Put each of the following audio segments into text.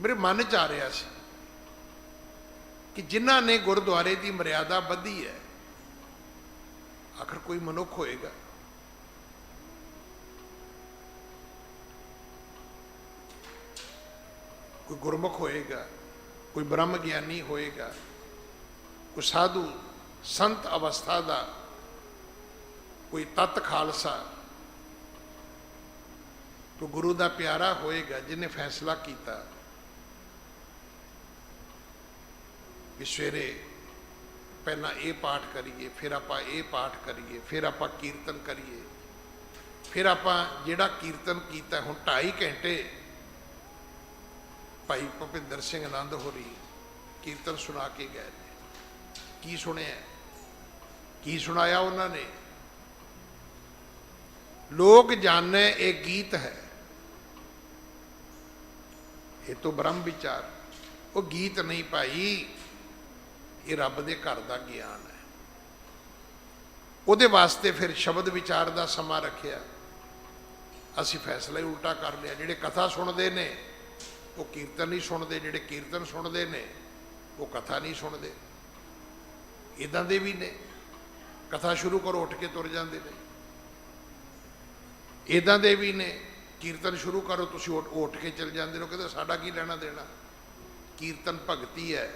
ਮੇਰੇ ਮਨ ਚ ਆ ਰਿਹਾ ਸੀ ਕਿ ਜਿਨ੍ਹਾਂ ਨੇ ਗੁਰਦੁਆਰੇ ਦੀ ਮਰਿਆਦਾ ਬੱਧੀ ਹੈ, ਆਖਰ ਕੋਈ ਮਨੁੱਖ ਹੋਏਗਾ? ਕੋਈ ਗੁਰਮੁਖ ਹੋਏਗਾ? ਕੋਈ ਬ੍ਰਹਮ ਗਿਆਨੀ ਹੋਏਗਾ? ਕੋਈ ਸਾਧੂ ਸੰਤ ਅਵਸਥਾ ਦਾ ਕੋਈ ਤਤ ਖਾਲਸਾ? ਕੋਈ ਗੁਰੂ ਦਾ ਪਿਆਰਾ ਹੋਏਗਾ ਜਿਹਨੇ ਫੈਸਲਾ ਕੀਤਾ? ਵੀ ਸਵੇਰੇ ਪਹਿਲਾਂ ਇਹ ਪਾਠ ਕਰੀਏ ਫਿਰ ਆਪਾਂ ਇਹ ਪਾਠ ਕਰੀਏ ਫਿਰ ਆਪਾਂ ਕੀਰਤਨ ਕਰੀਏ ਫਿਰ ਆਪਾਂ ਜਿਹੜਾ ਕੀਰਤਨ ਕੀਤਾ ਹੁਣ 2.5 ਘੰਟੇ ਭਾਈ ਭੁਪਿੰਦਰ ਸਿੰਘ ਆਨੰਦ ਹੋਰੀ ਕੀਰਤਨ ਸੁਣਾ ਕੇ ਗਏ ਨੇ ਕੀ ਸੁਣਿਆ ਕੀ ਸੁਣਾਇਆ ਉਹਨਾਂ ਨੇ ਲੋਕ ਜਾਣੇ ਇਹ ਗੀਤ ਹੈ ਇਹ ਤੋਂ ਬ੍ਰਹਮ ਵਿਚਾਰ ਉਹ ਗੀਤ ਨਹੀਂ ਭਾਈ ਇਹ ਰੱਬ ਦੇ ਘਰ ਦਾ ਗਿਆਨ ਹੈ। ਉਹਦੇ ਵਾਸਤੇ ਫਿਰ ਸ਼ਬਦ ਵਿਚਾਰ ਦਾ ਸਮਾਂ ਰੱਖਿਆ। ਅਸੀਂ ਫੈਸਲਾ ਹੀ ਉਲਟਾ ਕਰ ਲਿਆ। ਜਿਹੜੇ ਕਥਾ ਸੁਣਦੇ ਨੇ, ਉਹ ਕੀਰਤਨ ਨਹੀਂ ਸੁਣਦੇ। ਜਿਹੜੇ ਕੀਰਤਨ ਸੁਣਦੇ ਨੇ, ਉਹ ਕਥਾ ਨਹੀਂ ਸੁਣਦੇ। ਇਦਾਂ ਦੇ ਵੀ ਨੇ। ਕਥਾ ਸ਼ੁਰੂ ਕਰੋ, ਉੱਠ ਕੇ ਤੁਰ ਜਾਂਦੇ ਨੇ। ਇਦਾਂ ਦੇ ਵੀ ਨੇ। ਕੀਰਤਨ ਸ਼ੁਰੂ ਕਰੋ, ਤੁਸੀਂ ਉੱਠ ਕੇ ਚਲ ਜਾਂਦੇ ਨੇ। ਕਹਿੰਦੇ, ਸਾਡਾ ਕੀ ਲੈਣਾ ਦੇਣਾ? ਕੀਰਤਨ ਭਗਤੀ ਹੈ।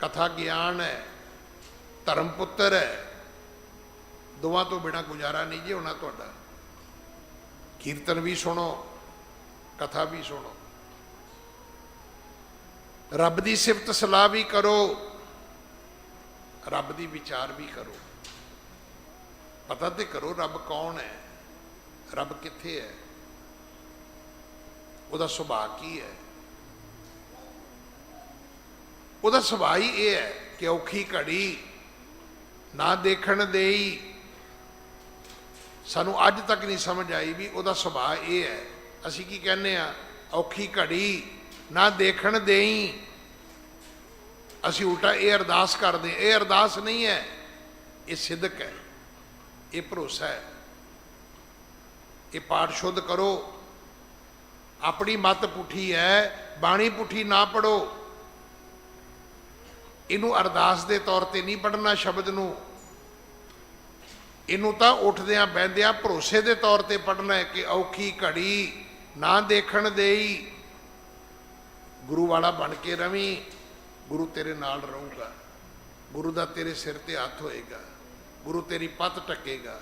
ਕਥਾ ਗਿਆਨ ਹੈ, ਧਰਮ ਪੁੱਤਰ ਹੈ, ਦੋਵਾਂ ਤੋਂ ਬਿਨਾ ਗੁਜ਼ਾਰਾ ਨਹੀਂ ਜੀ ਹੋਣਾ ਤੁਹਾਡਾ। ਕੀਰਤਨ ਵੀ ਸੁਣੋ, ਕਥਾ ਵੀ ਸੁਣੋ। ਰੱਬ ਦੀ ਸਿਫਤ ਸਲਾਹ ਵੀ ਕਰੋ, ਰੱਬ ਦੀ ਵਿਚਾਰ ਵੀ ਕਰੋ। ਪਤਾ ਤੇ ਕਰੋ ਰੱਬ ਕੌਣ ਹੈ, ਰੱਬ ਕਿੱਥੇ ਹੈ, ਉਹਦਾ ਸੁਭਾਅ ਕੀ ਹੈ। ਉਹਦਾ ਸੁਭਾਅ ਹੀ ਇਹ ਹੈ ਕਿ ਔਖੀ ਘੜੀ ਨਾ ਦੇਖਣ ਦੇਈ। ਸਾਨੂੰ ਅੱਜ ਤੱਕ ਨਹੀਂ ਸਮਝ ਆਈ ਵੀ ਉਹਦਾ ਸੁਭਾਅ ਇਹ ਹੈ। ਅਸੀਂ ਕੀ ਕਹਿੰਦੇ ਆ ਔਖੀ ਘੜੀ ਨਾ ਦੇਖਣ ਦੇਈ। ਅਸੀਂ ਉਲਟਾ ਇਹ ਅਰਦਾਸ ਕਰਦੇ ਇਹ ਅਰਦਾਸ ਨਹੀਂ ਹੈ। ਇਹ ਸਿੱਧਕ ਹੈ। ਇਹ ਭਰੋਸਾ ਹੈ। ਇਹ ਪਾਠ ਸ਼ੁੱਧ ਕਰੋ। ਆਪਣੀ ਮਤ ਪੁੱਠੀ ਹੈ। ਬਾਣੀ ਪੁੱਠੀ ਨਾ ਪੜੋ ਇਹਨੂੰ ਅਰਦਾਸ ਦੇ ਤੌਰ ਤੇ ਨਹੀਂ ਪੜਨਾ ਸ਼ਬਦ ਨੂੰ। ਇਹਨੂੰ ਤਾਂ ਉੱਠਦਿਆਂ ਬੈੰਦਿਆਂ ਭਰੋਸੇ ਦੇ ਤੌਰ ਤੇ ਪੜਨਾ ਹੈ ਕਿ ਔਖੀ ਘੜੀ ਨਾ ਦੇਖਣ ਦੇਈ। ਗੁਰੂ ਵਾਲਾ ਬਣ ਕੇ ਰਵੀ, ਗੁਰੂ ਤੇਰੇ ਨਾਲ ਰਹੂਗਾ। ਗੁਰੂ ਦਾ ਤੇਰੇ ਸਿਰ ਤੇ ਹੱਥ ਹੋਏਗਾ। ਗੁਰੂ ਤੇਰੀ ਪੱਤ ਟੱਕੇਗਾ।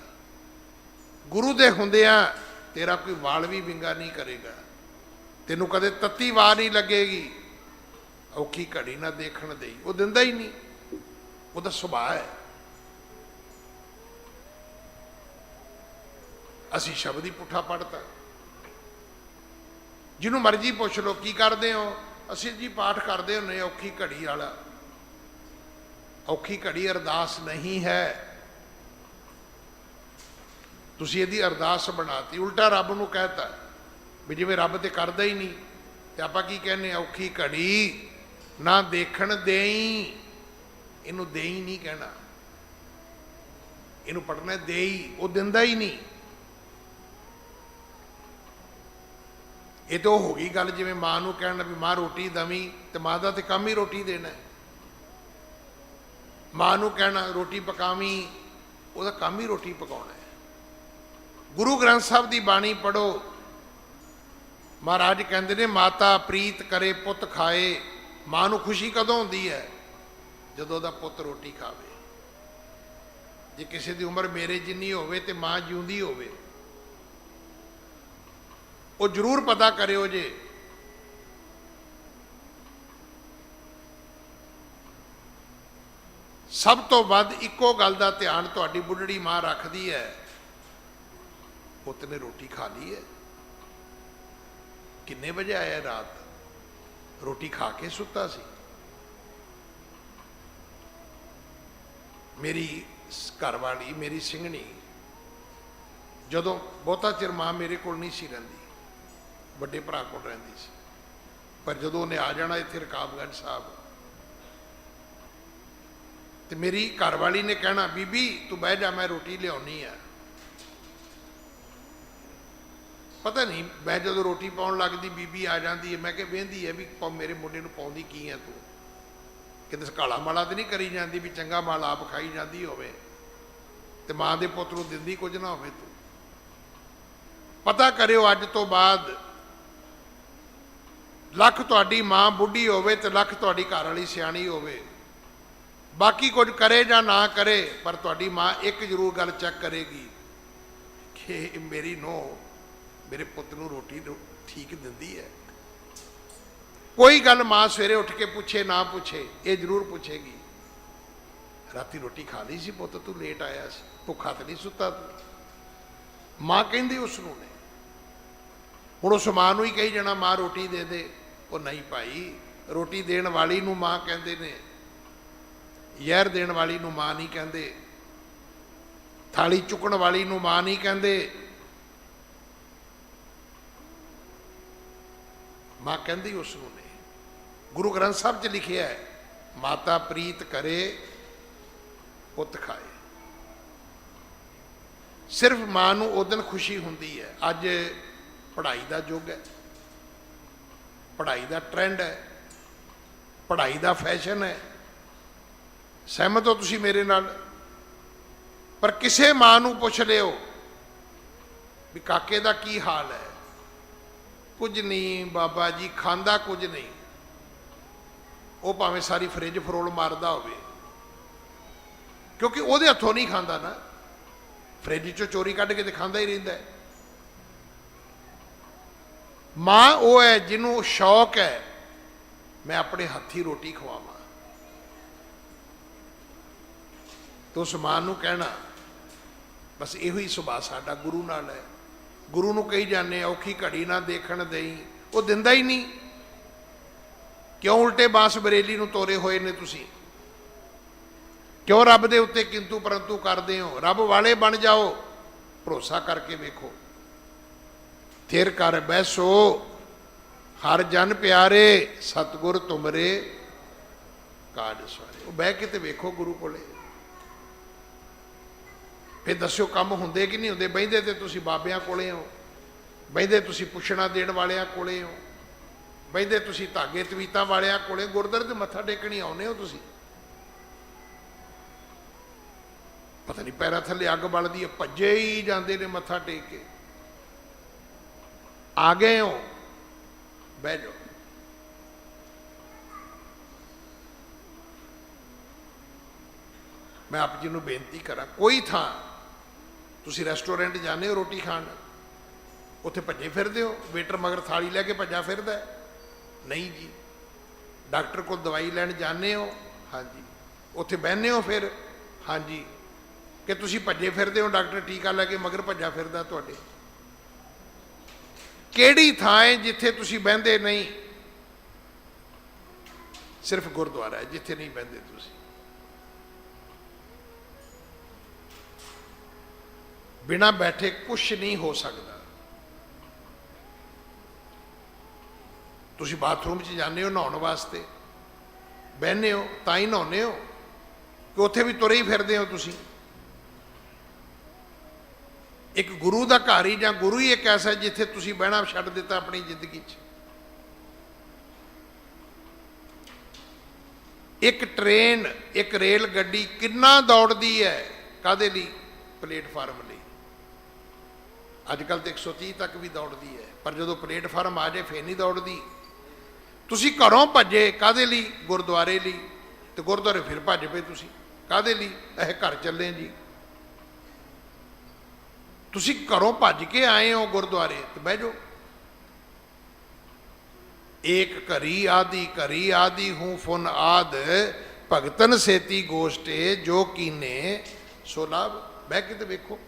ਗੁਰੂ ਦੇ ਹੁੰਦਿਆਂ ਤੇਰਾ ਕੋਈ ਵਾਲ ਵੀ ਵਿੰਗਾ ਨਹੀਂ ਕਰੇਗਾ। ਤੈਨੂੰ ਕਦੇ ਤੱਤੀ ਵਾਰ ਨਹੀਂ ਲੱਗੇਗੀ। ਔਖੀ ਘੜੀ ਨਾ ਦੇਖਣ ਦੇਈ। ਉਹ ਦਿੰਦਾ ਹੀ ਨਹੀਂ। ਉਹਦਾ ਸੁਭਾਅ ਹੈ। ਅਸੀਂ ਸ਼ਬਦ ਹੀ ਪੁੱਠਾ ਪੜਤਾ ਜਿਹਨੂੰ ਮਰਜ਼ੀ ਪੁੱਛ ਲਓ, ਕੀ ਕਰਦੇ ਹੋ? ਅਸੀਂ ਜੀ ਪਾਠ ਕਰਦੇ ਹੁੰਨੇ ਔਖੀ ਘੜੀ ਵਾਲਾ। ਔਖੀ ਘੜੀ ਅਰਦਾਸ ਨਹੀਂ ਹੈ। ਤੁਸੀਂ ਇਹਦੀ ਅਰਦਾਸ ਬਣਾਤੀ। ਉਲਟਾ ਰੱਬ ਨੂੰ ਕਹਿਤਾ ਵੀ ਜਿਵੇਂ ਰੱਬ ਤੇ ਕਰਦਾ ਹੀ ਨਹੀਂ, ਤੇ ਆਪਾਂ ਕੀ ਕਹਿੰਨੇ ਔਖੀ ਘੜੀ। ਨਾ ਦੇਖਣ ਦੇਈ, ਇਹਨੂੰ ਦੇਈ ਨਹੀਂ ਕਹਿਣਾ। ਇਹਨੂੰ ਪੜਨਾ ਦੇਈ, ਉਹ ਦਿੰਦਾ ਹੀ ਨਹੀਂ। ਇਹ ਤਾਂ ਹੋ ਗਈ ਗੱਲ ਜਿਵੇਂ ਮਾਂ ਨੂੰ ਕਹਿਣਾ ਵੀ ਮਾਂ ਰੋਟੀ ਦਵੀਂ ਤੇ ਮਾਂ ਦਾ ਤੇ ਕੰਮ ਹੀ ਰੋਟੀ ਦੇਣਾ ਹੈ। ਮਾਂ ਨੂੰ ਕਹਿਣਾ, ਰੋਟੀ ਪਕਾਵੀਂ, ਉਹਦਾ ਕੰਮ ਹੀ ਰੋਟੀ ਪਕਾਉਣਾ ਹੈ। ਗੁਰੂ ਗ੍ਰੰਥ ਸਾਹਿਬ ਦੀ ਬਾਣੀ ਪੜੋ ਮਹਾਰਾਜ ਕਹਿੰਦੇ ਨੇ, ਮਾਤਾ ਪ੍ਰੀਤ ਕਰੇ ਪੁੱਤ ਖਾਏ। ਮਾਂ ਨੂੰ ਖੁਸ਼ੀ ਕਦੋਂ ਹੁੰਦੀ ਹੈ? ਜਦੋਂ ਦਾ ਪੁੱਤ ਰੋਟੀ ਖਾਵੇ। ਜੇ ਕਿਸੇ ਦੀ ਉਮਰ ਮੇਰੇ ਜਿੰਨੀ ਹੋਵੇ ਤੇ ਮਾਂ ਜਿਉਂਦੀ ਹੋਵੇ, ਉਹ ਜ਼ਰੂਰ ਪਤਾ ਕਰਿਓ ਜੇ। ਸਭ ਤੋਂ ਵੱਧ ਇੱਕੋ ਗੱਲ ਦਾ ਧਿਆਨ ਤੁਹਾਡੀ ਬੁੱਢੜੀ ਮਾਂ ਰੱਖਦੀ ਹੈ। ਪੁੱਤ ਨੇ ਰੋਟੀ ਖਾ ਲਈ ਹੈ। ਕਿੰਨੇ ਵਜੇ ਆਇਆ ਰਾਤ? ਰੋਟੀ ਖਾ ਕੇ ਸੁੱਤਾ ਸੀ। ਮੇਰੀ ਘਰ ਵਾਲੀ, ਮੇਰੀ ਸਿੰਘਣੀ, ਜਦੋਂ ਬਹੁਤਾ ਚਿਰ ਮਾਂ ਮੇਰੇ ਕੋਲ ਨਹੀਂ ਸੀ ਰਹਿੰਦੀ, ਵੱਡੇ ਭਰਾ ਕੋਲ ਰਹਿੰਦੀ ਸੀ। ਪਰ ਜਦੋਂ ਉਹਨੇ ਆ ਜਾਣਾ ਇੱਥੇ ਰਕਾਬਗੰਜ ਸਾਹਿਬ, ਤੇ ਮੇਰੀ ਘਰ ਵਾਲੀ ਨੇ ਕਹਿਣਾ, ਬੀਬੀ, ਤੂੰ ਬਹਿ ਜਾ, ਮੈਂ ਰੋਟੀ ਲਿਆਉਣੀ ਆ। ਪਤਾ ਨਹੀਂ, ਮੈਂ ਜਦੋਂ ਰੋਟੀ ਪਾਉਣ ਲੱਗਦੀ, ਬੀਬੀ ਆ ਜਾਂਦੀ ਹੈ, ਮੈਂ ਕਿ ਵੇਂਦੀ ਹੈ ਵੀ ਮੇਰੇ ਮੁੰਡੇ ਨੂੰ ਪਾਉਂਦੀ ਕੀ ਹੈ ਤੂੰ? ਕਿਤੇ ਕਾਲਾ ਮਾਲਾ ਤੇ ਨਹੀਂ ਕਰੀ ਜਾਂਦੀ ਵੀ ਚੰਗਾ ਮਾਲ ਆਪ ਖਾਈ ਜਾਂਦੀ ਹੋਵੇ ਤੇ ਮਾਂ ਦੇ ਪੁੱਤ ਨੂੰ ਦਿੰਦੀ ਕੁਝ ਨਾ ਹੋਵੇ ਤੂੰ? ਪਤਾ ਕਰਿਓ, ਅੱਜ ਤੋਂ ਬਾਅਦ ਲੱਖ ਤੁਹਾਡੀ ਮਾਂ ਬੁੱਢੀ ਹੋਵੇ ਤੇ ਲੱਖ ਤੁਹਾਡੀ ਘਰ ਵਾਲੀ ਸਿਆਣੀ ਹੋਵੇ। ਬਾਕੀ ਕੁਝ ਕਰੇ ਜਾਂ ਨਾ ਕਰੇ, ਪਰ ਤੁਹਾਡੀ ਮਾਂ ਇੱਕ ਜ਼ਰੂਰ ਗੱਲ ਚੈੱਕ ਕਰੇਗੀ ਕਿ ਮੇਰੀ ਨੋ ਮੇਰੇ ਪੁੱਤ ਨੂੰ ਰੋਟੀ ਠੀਕ ਦਿੰਦੀ ਹੈ। ਕੋਈ ਗੱਲ ਮਾਂ ਸਵੇਰੇ ਉੱਠ ਕੇ ਪੁੱਛੇ, ਨਾ ਪੁੱਛੇ, ਇਹ ਜ਼ਰੂਰ ਪੁੱਛੇਗੀ। ਰਾਤੀ ਰੋਟੀ ਖਾ ਲਈ ਸੀ ਪੁੱਤ, ਤੂੰ ਲੇਟ ਆਇਆ ਸੀ, ਭੁੱਖਾ ਤੇ ਨਹੀਂ ਸੁੱਤਾ ਤੂੰ। ਮਾਂ ਕਹਿੰਦੀ ਉਸ ਨੂੰ ਨੇ ਹੁਣ ਉਸ ਮਾਂ ਨੂੰ ਹੀ ਕਹੀ ਜਾਣਾ, ਮਾਂ ਰੋਟੀ ਦੇ ਦੇ। ਉਹ ਨਹੀਂ ਭਾਈ, ਰੋਟੀ ਦੇਣ ਵਾਲੀ ਨੂੰ ਮਾਂ ਕਹਿੰਦੇ ਨੇ। ਯਾਰ ਦੇਣ ਵਾਲੀ ਨੂੰ ਮਾਂ ਨਹੀਂ ਕਹਿੰਦੇ। ਥਾਲੀ ਚੁੱਕਣ ਵਾਲੀ ਨੂੰ ਮਾਂ ਨਹੀਂ ਕਹਿੰਦੇ। ਮਾਂ ਕਹਿੰਦੀ ਉਸ ਨੂੰ ਨੇ ਗੁਰੂ ਗ੍ਰੰਥ ਸਾਹਿਬ 'ਚ ਲਿਖਿਆ ਹੈ, ਮਾਤਾ ਪ੍ਰੀਤ ਕਰੇ, ਪੁੱਤ ਖਾਏ। ਸਿਰਫ ਮਾਂ ਨੂੰ ਉਹ ਦਿਨ ਖੁਸ਼ੀ ਹੁੰਦੀ ਹੈ। ਅੱਜ ਪੜ੍ਹਾਈ ਦਾ ਯੁੱਗ ਹੈ। ਪੜ੍ਹਾਈ ਦਾ ਟ੍ਰੈਂਡ ਹੈ। ਪੜ੍ਹਾਈ ਦਾ ਫੈਸ਼ਨ ਹੈ। ਸਹਿਮਤ ਹੋ ਤੁਸੀਂ ਮੇਰੇ ਨਾਲ? ਪਰ ਕਿਸੇ ਮਾਂ ਨੂੰ ਪੁੱਛ ਲਿਓ ਵੀ ਕਾਕੇ ਦਾ ਕੀ ਹਾਲ ਹੈ? ਕੁਝ ਨਹੀਂ ਬਾਬਾ ਜੀ, ਖਾਂਦਾ ਕੁਝ ਨਹੀਂ। ਉਹ ਭਾਵੇਂ ਸਾਰੀ ਫ੍ਰਿਜ ਫਰੋਲ ਮਾਰਦਾ ਹੋਵੇ। ਕਿਉਂਕਿ ਉਹਦੇ ਹੱਥੋਂ ਨਹੀਂ ਖਾਂਦਾ ਨਾ। ਫ੍ਰਿਜ ਚੋਂ ਚੋਰੀ ਕੱਢ ਕੇ ਤੇ ਖਾਂਦਾ ਹੀ ਰਹਿੰਦਾ ਮਾਂ ਉਹ ਹੈ ਜਿਹਨੂੰ ਸ਼ੌਕ ਹੈ, ਮੈਂ ਆਪਣੇ ਹੱਥੀ ਰੋਟੀ ਖਵਾਵਾਂ। ਤੋ ਉਸ ਮਾਂ ਨੂੰ ਕਹਿਣਾ, ਬਸ ਇਹੋ ਹੀ ਸੁਭਾਅ ਸਾਡਾ ਗੁਰੂ ਨਾਲ ਹੈ। ਗੁਰੂ ਨੂੰ ਕਹੀ ਜਾਂਦੇ ਔਖੀ ਘੜੀ ਨਾ ਦੇਖਣ ਦੇਈ। ਉਹ ਦਿੰਦਾ ਹੀ ਨਹੀਂ। ਕਿਉਂ ਉਲਟੇ ਬਾਸ ਬਰੇਲੀ ਨੂੰ ਤੋਰੇ ਹੋਏ ਨੇ ਤੁਸੀਂ? ਕਿਉਂ ਰੱਬ ਦੇ ਉੱਤੇ ਕਿੰਤੂ ਪਰੰਤੂ ਕਰਦੇ ਹੋ? ਰੱਬ ਵਾਲੇ ਬਣ ਜਾਓ। ਭਰੋਸਾ ਕਰਕੇ ਵੇਖੋ। ਥਿਰ ਕਰ ਬੈਸੋ ਹਰ ਜਨ ਪਿਆਰੇ, ਸਤਗੁਰ ਤੁਮਰੇ, ਕਾਜ ਸਾਰੇ ਉਹ ਬਹਿ ਕੇ ਤੇ ਵੇਖੋ ਗੁਰੂ ਕੋਲੇ। ਫਿਰ ਦੱਸਿਓ ਕੰਮ ਹੁੰਦੇ ਕਿ ਨਹੀਂ ਹੁੰਦੇ? ਬਹਿੰਦੇ ਤੇ ਤੁਸੀਂ ਬਾਬਿਆਂ ਕੋਲੇ ਹੋ। ਬਹਿੰਦੇ ਤੁਸੀਂ ਪੁੱਛਣਾ ਦੇਣ ਵਾਲਿਆਂ ਕੋਲੇ ਹੋ। ਬਹਿੰਦੇ ਤੁਸੀਂ ਧਾਗੇ ਤਵੀਤਾਂ ਵਾਲਿਆਂ ਕੋਲੇ ਗੁਰਦੁਆਰੇ ਤੇ ਮੱਥਾ ਟੇਕਣੀ ਆਉਨੇ ਹੋ ਤੁਸੀਂ। ਪਤਾ ਨਹੀਂ ਪੈਰਾਂ ਥੱਲੇ ਅੱਗ ਬਲਦੀ ਹੈ, ਭੱਜੇ ਹੀ ਜਾਂਦੇ ਨੇ ਮੱਥਾ ਟੇਕ ਕੇ। ਆ ਗਏ ਹੋ। ਬਹਿ ਜਾਓ। ਮੈਂ ਆਪ ਜੀ ਨੂੰ ਬੇਨਤੀ ਕਰਾਂ, ਕੋਈ ਥਾਂ ਤੁਸੀਂ ਰੈਸਟੋਰੈਂਟ ਜਾਂਦੇ ਹੋ, ਰੋਟੀ ਖਾਣ। ਉੱਥੇ ਭੱਜੇ ਫਿਰਦੇ ਹੋ ਵੇਟਰ ਮਗਰ ਥਾਲੀ ਲੈ ਕੇ ਭੱਜਾ ਫਿਰਦਾ ਨਹੀਂ ਜੀ, ਡਾਕਟਰ ਕੋਲ ਦਵਾਈ ਲੈਣ ਜਾਂਦੇ ਹੋ, ਹਾਂਜੀ। ਉੱਥੇ ਬਹਿੰਦੇ ਹੋ ਫਿਰ, ਹਾਂਜੀ। ਕਿ ਤੁਸੀਂ ਭੱਜੇ ਫਿਰਦੇ ਹੋ, ਡਾਕਟਰ ਟੀਕਾ ਲੈ ਕੇ ਮਗਰ ਭੱਜਾ ਫਿਰਦਾ ਤੁਹਾਡੇ। ਕਿਹੜੀ ਥਾਂ ਹੈ ਜਿੱਥੇ ਤੁਸੀਂ ਬਹਿੰਦੇ ਨਹੀਂ? ਸਿਰਫ ਗੁਰਦੁਆਰਾ ਹੈ, ਜਿੱਥੇ ਨਹੀਂ ਬਹਿੰਦੇ ਤੁਸੀਂ। ਬਿਨਾ ਬੈਠੇ ਕੁਝ ਨਹੀਂ ਹੋ ਸਕਦਾ। ਤੁਸੀਂ ਬਾਥਰੂਮ 'ਚ ਜਾਂਦੇ ਹੋ ਨਹਾਉਣ ਵਾਸਤੇ, ਬਹਿੰਦੇ ਹੋ ਤਾਂ ਹੀ ਨਹਾਉਂਦੇ ਹੋ ਕਿ ਉੱਥੇ ਵੀ ਤੁਰੇ ਹੀ ਫਿਰਦੇ ਹੋ ਤੁਸੀਂ। ਇੱਕ ਗੁਰੂ ਦਾ ਘਰ ਹੀ ਜਾਂ ਗੁਰੂ ਹੀ ਇੱਕ ਐਸਾ ਜਿੱਥੇ ਤੁਸੀਂ ਬਹਿਣਾ ਛੱਡ ਦਿੱਤਾ ਆਪਣੀ ਜ਼ਿੰਦਗੀ 'ਚ। ਇੱਕ ਟ੍ਰੇਨ, ਇੱਕ ਰੇਲ ਗੱਡੀ ਕਿੰਨਾ ਦੌੜਦੀ ਹੈ ਕਾਦੇ ਲਈ? ਪਲੇਟਫਾਰਮ ਲਈ। ਅੱਜ ਕੱਲ ਤੇ 130 ਤੱਕ ਵੀ ਦੌੜਦੀ ਹੈ, ਪਰ ਜਦੋਂ ਪਲੇਟਫਾਰਮ ਆ ਜਾਏ, ਫੇਰ ਨਹੀਂ ਦੌੜਦੀ। ਤੁਸੀਂ ਘਰੋਂ ਭੱਜੇ ਕਾਦੇ ਲਈ? ਗੁਰਦੁਆਰੇ ਲਈ। ਤੇ ਗੁਰਦੁਆਰੇ ਫਿਰ ਭੱਜ ਪਏ ਤੁਸੀਂ। ਕਾਦੇ ਲਈ? ਇਹ ਘਰ ਚੱਲੇ ਜੀ। ਤੁਸੀਂ ਘਰੋਂ ਭੱਜ ਕੇ ਆਏ ਹੋ ਗੁਰਦੁਆਰੇ, ਤੇ ਬਹਿ ਜਾਓ। ਏਕ ਘਰੀ ਆਦੀ ਘਰੀ ਆਦੀ ਹੂੰ ਫੁਨ ਆਦ। ਭਗਤਨ ਸੇਤੀ ਗੋਸ਼ਟੇ, ਜੋ ਕੀਨੇ, ਸੋ ਲਾਭ। ਬਹਿ ਕੇ ਤੇ ਵੇਖੋ।